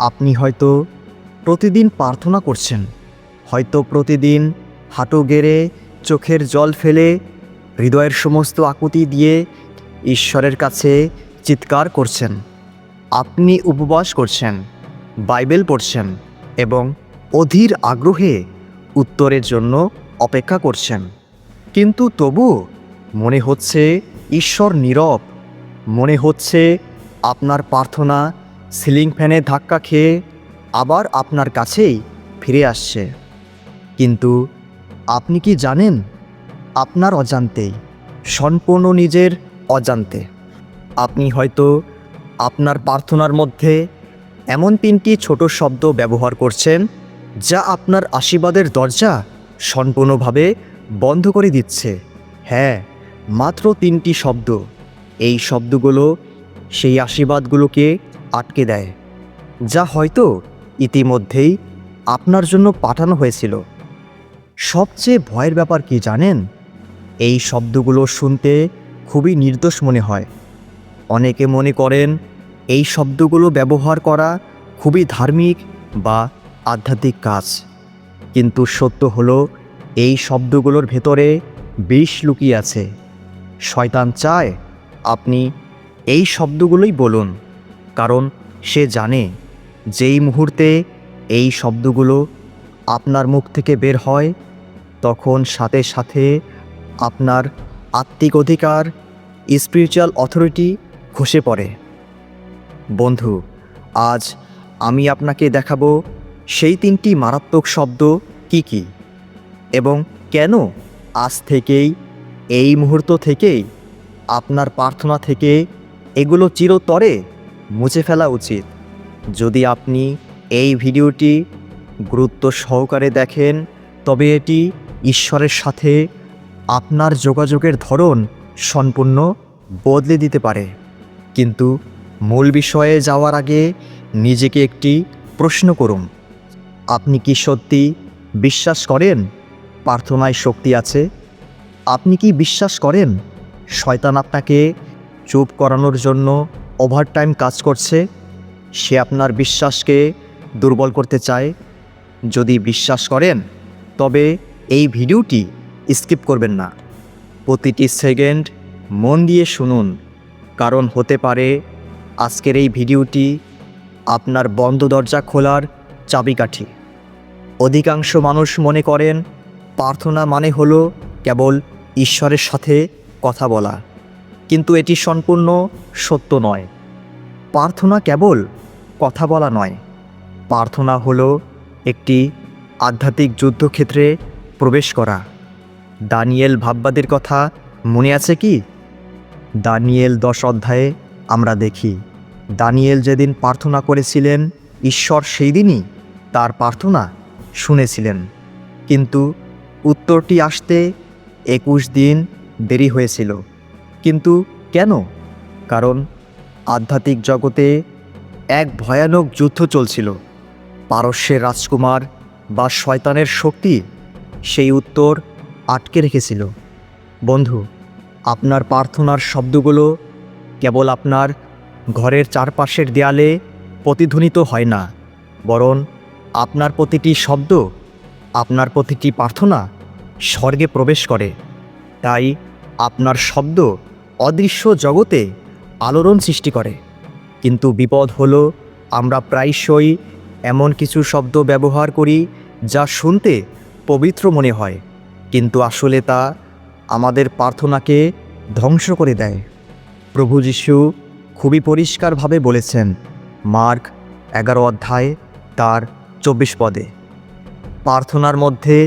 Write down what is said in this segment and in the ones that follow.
আপনি হয়তো প্রতিদিন প্রার্থনা করছেন। হয়তো প্রতিদিন হাঁটু গেড়ে চোখের জল ফেলে হৃদয়ের সমস্ত আকুতি দিয়ে ঈশ্বরের কাছে চিৎকার করছেন। আপনি উপবাস করছেন, বাইবেল পড়ছেন এবং অধীর আগ্রহে উত্তরের জন্য অপেক্ষা করছেন। কিন্তু তবু মনে হচ্ছে ঈশ্বর নীরব, মনে হচ্ছে আপনার প্রার্থনা সিলিং ফ্যানে ধাক্কা খেয়ে আবার আপনার কাছেই ফিরে আসছে। কিন্তু আপনি কি জানেন? আপনার অজান্তেই সম্পূর্ণ নিজের অজান্তে। আপনি হয়তো আপনার প্রার্থনার মধ্যে এমন তিনটি ছোট শব্দ ব্যবহার করছেন, যা আপনার আশীর্বাদের দরজা সম্পূর্ণভাবে বন্ধ করে দিচ্ছে। হ্যাঁ মাত্র তিনটি শব্দ। এই শব্দগুলো সেই আশীর্বাদগুলোকে আটকে দেয়। যা হয়তো ইতিমধ্যেই আপনার জন্য পাঠানো হয়েছিল। সবচেয়ে ভয়ের ব্যাপার কি জানেন? এই শব্দগুলো শুনতে খুবই নির্দোষ মনে হয়। অনেকে মনে করেন এই শব্দগুলো ব্যবহার করা খুবই ধার্মিক বা আধ্যাত্মিক কাজ। কিন্তু সত্য হলো, এই শব্দগুলোর ভেতরে বিষ লুকিয়ে আছে। শয়তান চায় আপনি এই শব্দগুলোই বলুন। কারণ সে জানে যেই মুহূর্তে এই শব্দগুলো আপনার মুখ থেকে বের হয়, তখন সাথে সাথে আপনার আত্মিক অধিকার স্পিরিচুয়াল অথরিটি খসে পড়ে। বন্ধু, আজ আমি আপনাকে দেখাবো সেই তিনটি মারাত্মক শব্দ কি কি এবং কেন আজ থেকেই, এই মুহূর্ত থেকেই আপনার প্রার্থনা থেকে এগুলো চিরতরে মুছে ফেলা উচিত। যদি আপনি এই ভিডিওটি গুরুত্ব সহকারে দেখেন, তবে এটি ঈশ্বরের সাথে আপনার যোগাযোগের ধরন সম্পূর্ণ বদলে দিতে পারে। কিন্তু মূল বিষয়ে যাওয়ার আগে নিজেকে একটি প্রশ্ন করুন। আপনি কি সত্যি বিশ্বাস করেন? প্রার্থনায় শক্তি আছে। আপনি কি বিশ্বাস করেন? শয়তান আপনাকে চুপ করানোর জন্য ওভারটাইম কাজ করছে, সে আপনার বিশ্বাসকে দুর্বল করতে চায়। যদি বিশ্বাস করেন, তবে এই ভিডিওটি স্কিপ করবেন না। প্রতিটি সেকেন্ড মন দিয়ে শুনুন, কারণ হতে পারে আজকের এই ভিডিওটি আপনার বন্ধ দরজা খোলার চাবিকাঠি। অধিকাংশ মানুষ মনে করেন, প্রার্থনা মানে হলো কেবল ঈশ্বরের সাথে কথা বলা। কিন্তু এটি সম্পূর্ণ সত্য নয়। প্রার্থনা কেবল কথা বলা নয়। প্রার্থনা হলো একটি আধ্যাত্মিক যুদ্ধক্ষেত্রে প্রবেশ করা। দানিয়েল ভাববাদের কথা মনে আছে কি? দানিয়েল দশ অধ্যায়ে আমরা দেখি, দানিয়েল যেদিন প্রার্থনা করেছিলেন, ঈশ্বর সেই দিনই তার প্রার্থনা শুনেছিলেন। কিন্তু উত্তরটি আসতে একুশ দিন দেরি হয়েছিল। কিন্তু কেন? কারণ আধ্যাত্মিক জগতে এক ভয়ানক যুদ্ধ চলছিল। পারস্যের রাজকুমার বা শয়তানের শক্তি সেই উত্তর আটকে রেখেছিল। বন্ধু, আপনার প্রার্থনার শব্দগুলো কেবল আপনার ঘরের চারপাশের দেয়ালে প্রতিধ্বনিত হয় না, বরং আপনার প্রতিটি শব্দ, আপনার প্রতিটি প্রার্থনা স্বর্গে প্রবেশ করে। তাই আপনার শব্দ অদৃশ্য জগতে আলোড়ন সৃষ্টি করে। কিন্তু বিপদ হলো, আমরা প্রায়শই এমন কিছু শব্দ ব্যবহার করি যা শুনতে পবিত্র মনে হয়, কিন্তু আসলে তা আমাদের প্রার্থনাকে ধ্বংস করে দেয়। প্রভু যিশু খুবই পরিষ্কারভাবে বলেছেন, মার্ক এগারো অধ্যায়, তার চব্বিশ পদে। প্রার্থনার মধ্যে,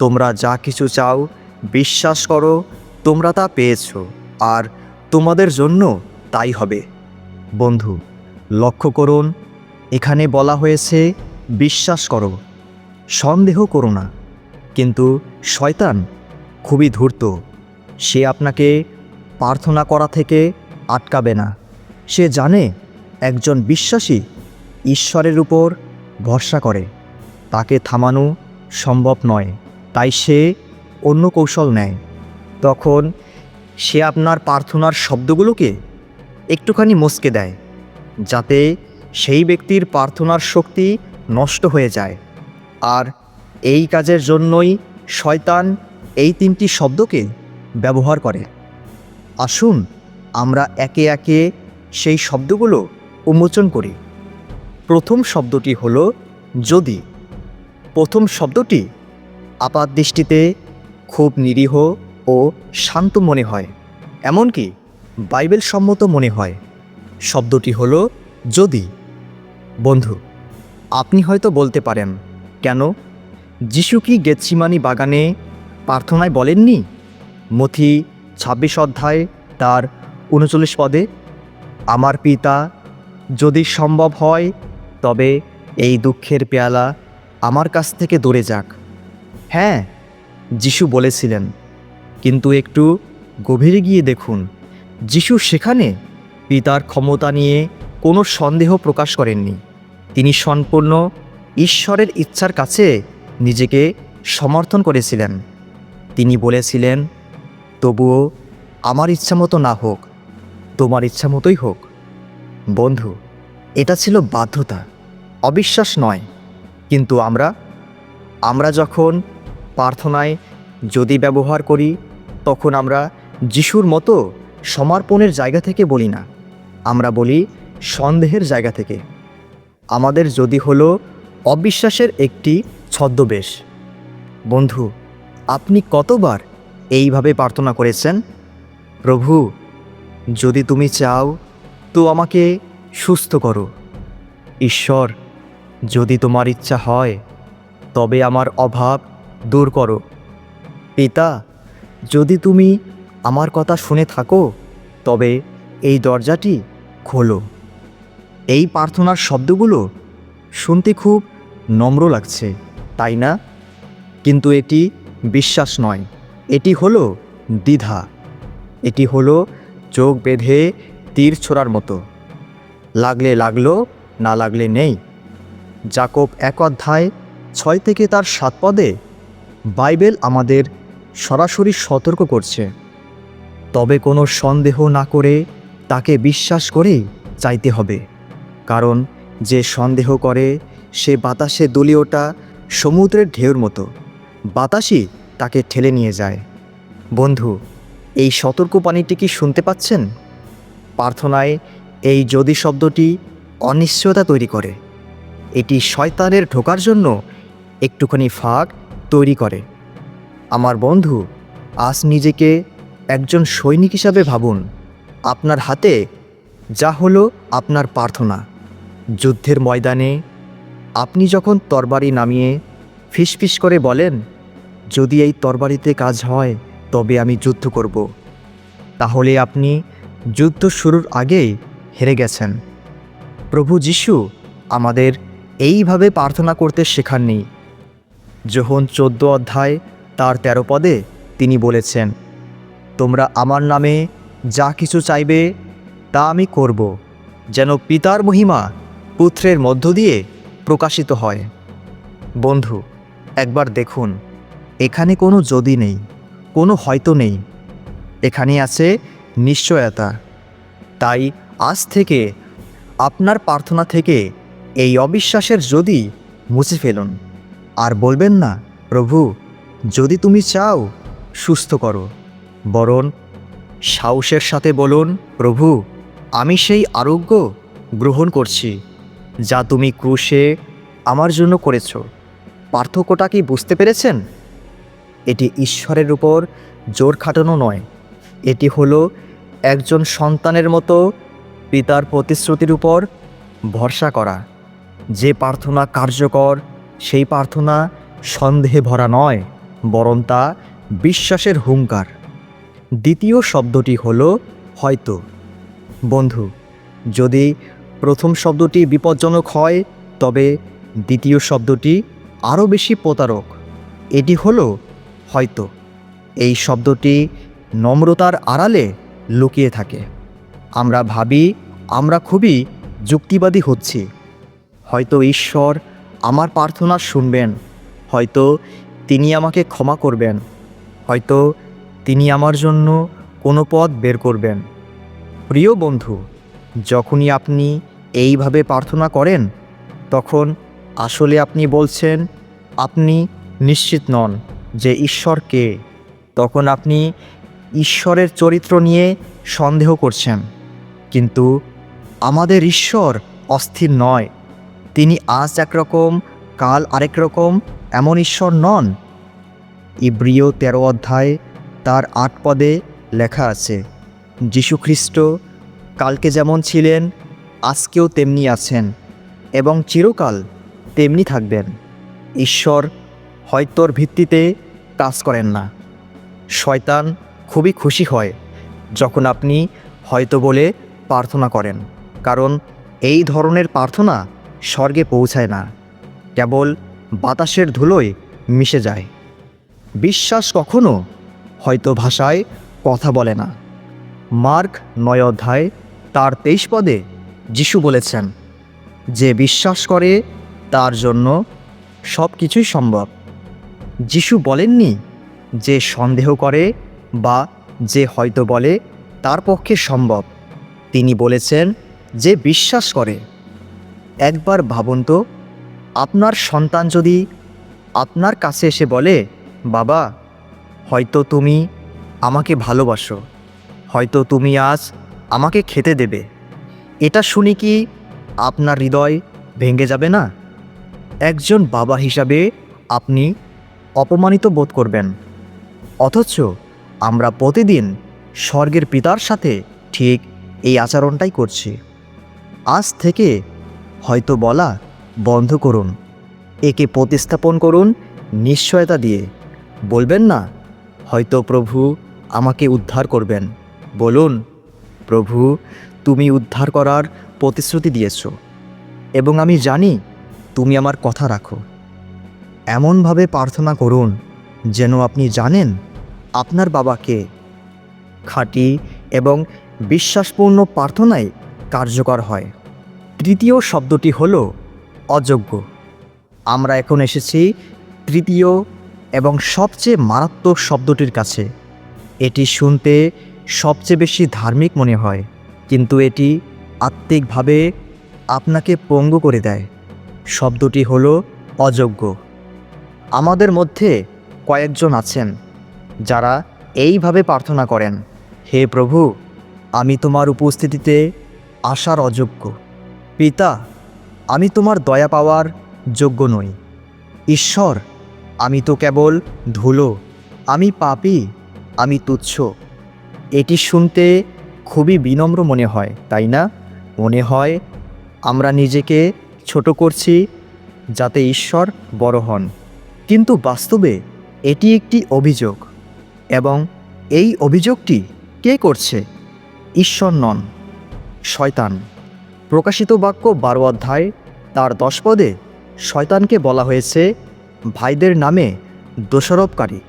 তোমরা যা কিছু চাও, বিশ্বাস করো, তোমরা তা পেয়েছ। আর তোমাদের জন্য তাই হবে। বন্ধু, লক্ষ্য করুন, এখানে বলা হয়েছে, বিশ্বাস করো, সন্দেহ করো না। কিন্তু শয়তান খুবই ধূর্ত, সে আপনাকে প্রার্থনা করা থেকে আটকাবে না। সে জানে একজন বিশ্বাসী ঈশ্বরের উপর ভরসা করে, তাকে থামানো সম্ভব নয়, তাই সে অন্য কৌশল নেয়। তখন সে আপনার প্রার্থনার শব্দগুলোকে একটুখানি মস্কে দেয়, যাতে সেই ব্যক্তির প্রার্থনার শক্তি নষ্ট হয়ে যায়। আর এই কাজের জন্যই শয়তান এই তিনটি শব্দকে ব্যবহার করে। আসুন, আমরা একে একে সেই শব্দগুলো উন্মোচন করি। প্রথম শব্দটি হলো যদি। প্রথম শব্দটি আপাত দৃষ্টিতে খুব নিরীহ ও শান্ত মনে হয়। এমনকি বাইবেল সম্মত মনে হয়। শব্দটি হল যদি। বন্ধু, আপনি হয়তো বলতে পারেন, কেন? যিশু কি গেতসিমানি বাগানে প্রার্থনায় বলেননি? মথি ছাব্বিশ অধ্যায় তার উনচল্লিশ পদে, আমার পিতা, যদি সম্ভব হয়, তবে এই দুঃখের পেয়ালা আমার কাছ থেকে দূরে যাক। হ্যাঁ যিশু বলেছিলেন কিন্তু একটু গভীরে গিয়ে দেখুন। যিশু সেখানে পিতার ক্ষমতা নিয়ে কোনো সন্দেহ প্রকাশ করেননি। তিনি সম্পূর্ণ ঈশ্বরের ইচ্ছার কাছে নিজেকে সমর্থন করেছিলেন। তিনি বলেছিলেন, তবুও আমার ইচ্ছা মতো না হোক, তোমার ইচ্ছা মতোই হোক। বন্ধু, এটা ছিল বাধ্যতা, অবিশ্বাস নয়। কিন্তু আমরা আমরা যখন প্রার্থনায় যদি ব্যবহার করি তখন আমরা যিশুর মতো সমর্পণের জায়গা থেকে বলি না। আমরা বলি সন্দেহের জায়গা থেকে। আমাদের যদি হলো অবিশ্বাসের একটি ছদ্মবেশ। বন্ধু, আপনি কতবার এইভাবে প্রার্থনা করেছেন? প্রভু, যদি তুমি চাও, তো আমাকে সুস্থ করো। ঈশ্বর, যদি তোমার ইচ্ছা হয়, তবে আমার অভাব দূর করো। পিতা যদি তুমি আমার কথা শুনে থাকো, তবে এই দরজাটি খোলো। এই প্রার্থনার শব্দগুলো শুনতে খুব নম্র লাগছে, তাই না? কিন্তু এটি বিশ্বাস নয়। এটি হলো দ্বিধা। এটি হলো চোখ বেঁধে তীর ছোড়ার মতো। লাগলে লাগল, না লাগলে নেই। জাকব এক অধ্যায় ছয় থেকে তার সাত পদে বাইবেল আমাদের সরাসরি সতর্ক করছে। তবে কোনো সন্দেহ না করে তাকে বিশ্বাস করেই চাইতে হবে। কারণ যে সন্দেহ করে, সে বাতাসে দলীয়টা সমুদ্রের ঢেউর মতো। বাতাসই তাকে ঠেলে নিয়ে যায়। বন্ধু, এই সতর্কবাণীটি কি শুনতে পাচ্ছেন? প্রার্থনায় এই যদি শব্দটি অনিশ্চয়তা তৈরি করে, এটি শয়তানের ঢোকার জন্য একটুখানি ফাঁক তৈরি করে। আমার বন্ধু, আজ নিজেকে একজন সৈনিক হিসাবে ভাবুন। আপনার হাতে যা হলো আপনার প্রার্থনা। যুদ্ধের ময়দানে আপনি যখন তরবারি নামিয়ে ফিসফিস করে বলেন, যদি এই তরবারিতে কাজ হয়, তবে আমি যুদ্ধ করব। তাহলে আপনি যুদ্ধ শুরুর আগেই হেরে গেছেন। প্রভু যিশু আমাদের এইভাবে প্রার্থনা করতে শেখাননি। যখন চোদ্দ অধ্যায় তার তেরো পদে তিনি বলেছেন, তোমরা আমার নামে যা কিছু চাইবে, তা আমি করব, যেন পিতার মহিমা পুত্রের মধ্য দিয়ে প্রকাশিত হয়। বন্ধু, একবার দেখুন, এখানে কোনো যদি নেই, কোনো হয়তো নেই, এখানে আছে নিশ্চয়তা। তাই আজ থেকে আপনার প্রার্থনা থেকে এই অবিশ্বাসের যদি মুছে ফেলুন। আর বলবেন না, প্রভু যদি তুমি চাও, সুস্থ করো। বরং সাহসের সাথে বলুন, প্রভু, আমি সেই আরোগ্য গ্রহণ করছি, যা তুমি ক্রুশে আমার জন্য করেছ। পার্থক্যটা কি বুঝতে পেরেছেন? এটি ঈশ্বরের উপর জোর খাটানো নয়। এটি হলো একজন সন্তানের মতো পিতার প্রতিশ্রুতির উপর ভরসা করা। যে প্রার্থনা কার্যকর, সেই প্রার্থনা সন্দেহে ভরা নয়। বরং তা বিশ্বাসের হুঙ্কার। দ্বিতীয় শব্দটি হল হয়তো। বন্ধু, যদি প্রথম শব্দটি বিপজ্জনক হয়, তবে দ্বিতীয় শব্দটি আরও বেশি প্রতারক। এটি হলো হয়তো। এই শব্দটি নম্রতার আড়ালে লুকিয়ে থাকে। আমরা ভাবি, আমরা খুবই যুক্তিবাদী হচ্ছি। হয়তো ঈশ্বর আমার প্রার্থনা শুনবেন। হয়তো তিনি আমাকে ক্ষমা করবেন। হয়তো তিনি আমার জন্য কোনো পথ বের করবেন। প্রিয় বন্ধু, যখনই আপনি এইভাবে প্রার্থনা করেন, তখন আসলে আপনি বলছেন, আপনি নিশ্চিত নন যে ঈশ্বর কে। তখন আপনি ঈশ্বরের চরিত্র নিয়ে সন্দেহ করছেন। কিন্তু আমাদের ঈশ্বর অস্থির নয়। তিনি আজ একরকম, কাল আরেক রকম এমন ঈশ্বর নন? ইব্রিয় তেরো অধ্যায়, তার আট পদে লেখা আছে যীশুখ্রিস্ট কালকে যেমন ছিলেন, আজকেও তেমনি আছেন এবং চিরকাল তেমনি থাকবেন। ঈশ্বর হয়তোর ভিত্তিতে কাজ করেন না। শয়তান খুবই খুশি হয় যখন আপনি হয়তো বলে প্রার্থনা করেন, কারণ এই ধরনের প্রার্থনা স্বর্গে পৌঁছায় না। কেবল বাতাসের ধুলোয় মিশে যায়। বিশ্বাস কখনো হয়তো ভাষায় কথা বলে না। মার্ক নয় অধ্যায়, তার তেইশ পদে যিশু বলেছেন, যে বিশ্বাস করে, তার জন্য সব কিছুই সম্ভব। যিশু বলেননি যে সন্দেহ করে বা যে হয়তো বলে, তার পক্ষে সম্ভব। তিনি বলেছেন যে বিশ্বাস করে। একবার ভাবুন তো আপনার সন্তান যদি আপনার কাছে এসে বলে, বাবা, হয়তো তুমি আমাকে ভালোবাসো, হয়তো তুমি আজ আমাকে খেতে দেবে। এটা শুনি কি আপনার হৃদয় ভেঙে যাবে না? একজন বাবা হিসাবে আপনি অপমানিত বোধ করবেন। অথচ আমরা প্রতিদিন স্বর্গের পিতার সাথে ঠিক এই আচরণটাই করছি। আজ থেকে হয়তো বলা বন্ধ করুন। একে প্রতিস্থাপন করুন নিশ্চয়তা দিয়ে। বলবেন না, হয়তো প্রভু আমাকে উদ্ধার করবেন। বলুন, প্রভু, তুমি উদ্ধার করার প্রতিশ্রুতি দিয়েছ এবং আমি জানি তুমি আমার কথা রাখো। এমনভাবে প্রার্থনা করুন যেন আপনি জানেন আপনার বাবাকে খাঁটি এবং বিশ্বাসপূর্ণ প্রার্থনায় কার্যকর হয়। তৃতীয় শব্দটি হল অযোগ্য। আমরা এখন এসেছি তৃতীয় এবং সবচেয়ে মারাত্মক শব্দটির কাছে। এটি শুনতে সবচেয়ে বেশি ধার্মিক মনে হয়, কিন্তু এটি আত্মিকভাবে আপনাকে পঙ্গু করে দেয়। শব্দটি হলো অযোগ্য। আমাদের মধ্যে কয়েকজন আছেন, যারা এইভাবে প্রার্থনা করেন, হে প্রভু, আমি তোমার উপস্থিতিতে আসার অযোগ্য। পিতা আমি তোমার দয়া পাওয়ার যোগ্য নই। ঈশ্বর, আমি তো কেবল ধুলো, আমি পাপি, আমি তুচ্ছ। এটি শুনতে খুবই বিনম্র মনে হয়, তাই না? মনে হয় আমরা নিজেকে ছোট করছি যাতে ঈশ্বর বড় হন। কিন্তু বাস্তবে এটি একটি অভিযোগ, এবং এই অভিযোগটি কে করছে? ঈশ্বর নন, শয়তান। প্রকাশিত বাক্য বারো অধ্যায়, তার দশ পদে শয়তানকে বলা হয়েছে, ভাইদের নামে দোষারোপকারী।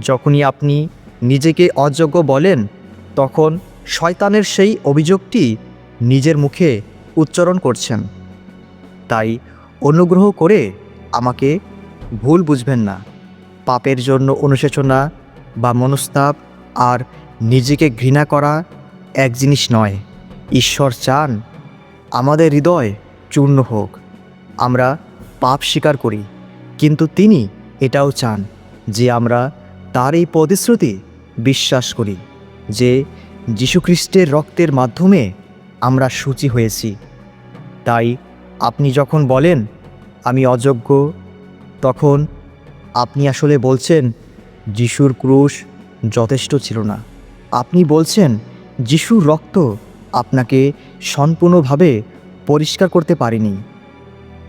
যখনই আপনি নিজেকে অযোগ্য বলেন, তখন শয়তানের সেই অভিযোগটি নিজের মুখে উচ্চারণ করছেন। তাই অনুগ্রহ করে আমাকে ভুল বুঝবেন না। পাপের জন্য অনুশোচনা বা মনস্তাপ আর নিজেকে ঘৃণা করা এক জিনিস নয়। ঈশ্বর চান আমাদের হৃদয় চূর্ণ হোক। আমরা পাপ স্বীকার করি, কিন্তু তিনি এটাও চান যে আমরা তার এই প্রতিশ্রুতি বিশ্বাস করি, যে যীশুখ্রিস্টের রক্তের মাধ্যমে আমরা সূচি হয়েছি। তাই আপনি যখন বলেন, আমি অযোগ্য তখন আপনি আসলে বলছেন, যিশুর ক্রুশ যথেষ্ট ছিল না আপনি বলছেন, যিশুর রক্ত আপনাকে সম্পূর্ণভাবে পরিষ্কার করতে পারেনি।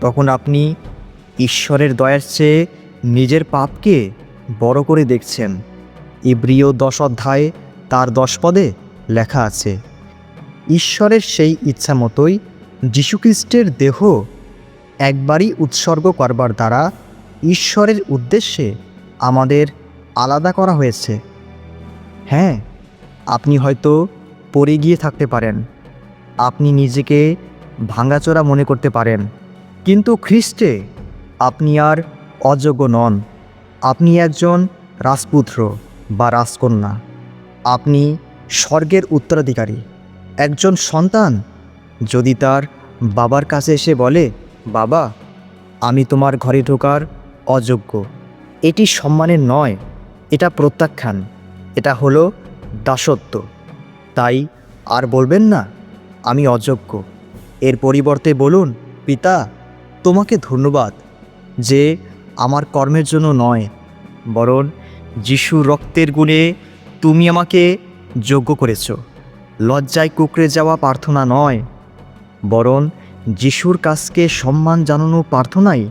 তখন আপনি ঈশ্বরের দয়ার চেয়ে নিজের পাপকে বড় করে দেখছেন। ইব্রিয় দশ অধ্যায়, তার দশ পদে লেখা আছে, ঈশ্বরের সেই ইচ্ছা মতোই যীশুখ্রিস্টের দেহ একবারই উৎসর্গ করবার দ্বারা ঈশ্বরের উদ্দেশ্যে আমাদের আলাদা করা হয়েছে। হ্যাঁ আপনি হয়তো পড়ে গিয়ে থাকতে পারেন। আপনি নিজেকে ভাঙাচোরা মনে করতে পারেন। কিন্তু খ্রিস্টে আপনি আর অযোগ্য নন। আপনি একজন রাজপুত্র বা রাজকন্যা। আপনি স্বর্গের উত্তরাধিকারী। একজন সন্তান যদি তার বাবার কাছে এসে বলে, বাবা, আমি তোমার ঘরে ঢোকার অযোগ্য। এটি সম্মানের নয়, এটা প্রত্যাখ্যান। এটা হলো দাসত্ব। তাই আর বলবেন না, আমি অযোগ্য। এর পরিবর্তে বলুন, পিতা, তোমাকে ধন্যবাদ যে আমার কর্মের জন্য নয়, বরং যিশুর রক্তের গুণে তুমি আমাকে যোগ্য করেছ। লজ্জায় কুকড়ে যাওয়া প্রার্থনা নয়, বরং যিশুর কাছকে সম্মান জানানো প্রার্থনাই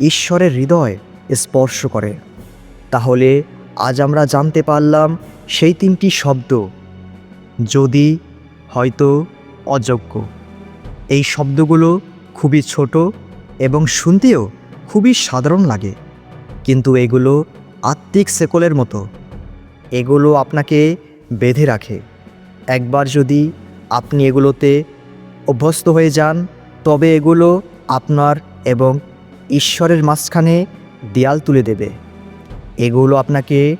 ঈশ্বরের হৃদয় স্পর্শ করে। তাহলে আজ আমরা জানতে পারলাম সেই তিনটি শব্দ যদি হয়তো অযোগ্য। এই শব্দগুলো খুবই ছোট এবং শুনতেও খুবই সাধারণ লাগে, কিন্তু এগুলো আত্মিক সেকলের মতো। এগুলো আপনাকে বেঁধে রাখে। একবার যদি আপনি এগুলোতে অভ্যস্ত হয়ে যান, তবে এগুলো আপনার এবং ঈশ্বরের মাঝখানে দেয়াল তুলে দেবে। এগুলো আপনাকে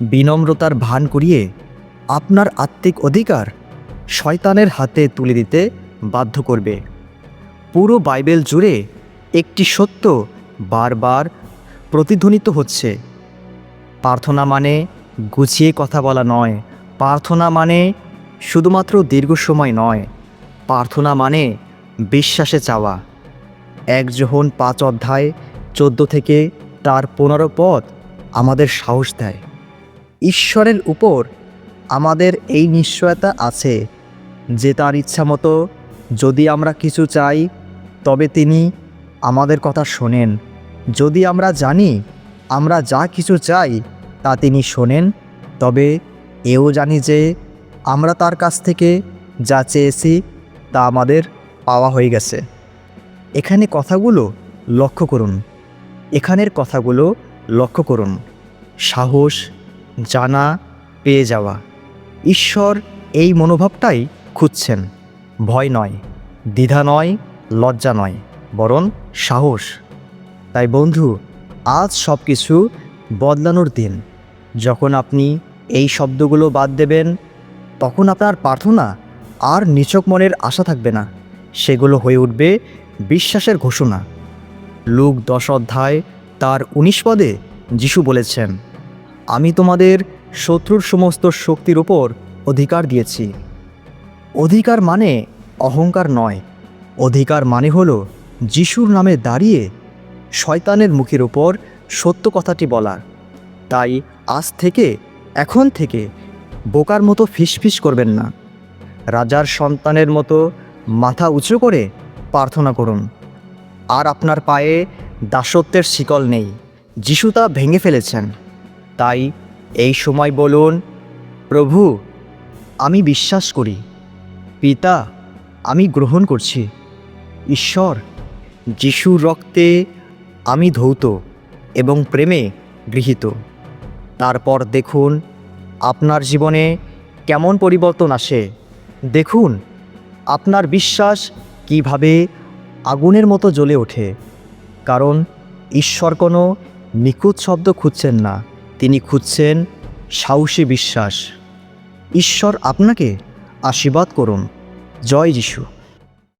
বিনম্রতার ভান করিয়ে আপনার আত্মিক অধিকার শয়তানের হাতে তুলে দিতে বাধ্য করবে। পুরো বাইবেল জুড়ে একটি সত্য বারবার প্রতিধ্বনিত হচ্ছে। প্রার্থনা মানে গুছিয়ে কথা বলা নয়। প্রার্থনা মানে শুধুমাত্র দীর্ঘ সময় নয়। প্রার্থনা মানে বিশ্বাসে চাওয়া। এক পাঁচ অধ্যায় চোদ্দ থেকে তার পনেরো পদ আমাদের সাহস দেয়। ঈশ্বরের উপর আমাদের এই নিশ্চয়তা আছে যে তার ইচ্ছা মতো যদি আমরা কিছু চাই, তবে তিনি আমাদের কথা শোনেন। যদি আমরা জানি আমরা যা কিছু চাই, তা তিনি শোনেন, তবে এও জানি যে আমরা তার কাছ থেকে যা চেয়েছি, তা আমাদের পাওয়া হয়ে গেছে। এখানে কথাগুলো লক্ষ্য করুন। এখানের কথাগুলো লক্ষ্য করুন। সাহস, জানা, পেয়ে যাওয়া। ঈশ্বর এই মনোভাবটাই খুঁজছেন। ভয় নয়, দ্বিধা নয়, লজ্জা নয়, বরং সাহস। তাই বন্ধু, আজ সব কিছু বদলানোর দিন। যখন আপনি এই শব্দগুলো বাদ দেবেন, তখন আপনার প্রার্থনা আর নিচক মনের আশা থাকবে না। সেগুলো হয়ে উঠবে বিশ্বাসের ঘোষণা। লুক দশ অধ্যায়, তার উনিশ পদে যিশু বলেছেন, আমি তোমাদের শত্রুর সমস্ত শক্তির ওপর অধিকার দিয়েছি। অধিকার মানে অহংকার নয়। অধিকার মানে হল যিশুর নামে দাঁড়িয়ে শয়তানের মুখের ওপর সত্য কথাটি বলার। তাই আজ থেকে, এখন থেকে বোকার মতো ফিসফিস করবেন না। রাজার সন্তানের মতো মাথা উঁচু করে প্রার্থনা করুন। আর আপনার পায়ে দাসত্বের শিকল নেই। যিশু তা ভেঙে ফেলেছেন। তাই এই সময় বলুন, প্রভু, আমি বিশ্বাস করি। পিতা, আমি গ্রহণ করছি। ঈশ্বর, যিশুর রক্তে আমি ধৌত এবং প্রেমে গৃহীত। তারপর দেখুন, আপনার জীবনে কেমন পরিবর্তন আসে। দেখুন, আপনার বিশ্বাস কীভাবে আগুনের মতো জ্বলে ওঠে। কারণ ঈশ্বর কোনো নিখুঁত শব্দ খুঁজছেন না। তিনি খুঁজছেন সাহসী বিশ্বাস। ঈশ্বর আপনাকে আশীর্বাদ করুন। জয় যিশু।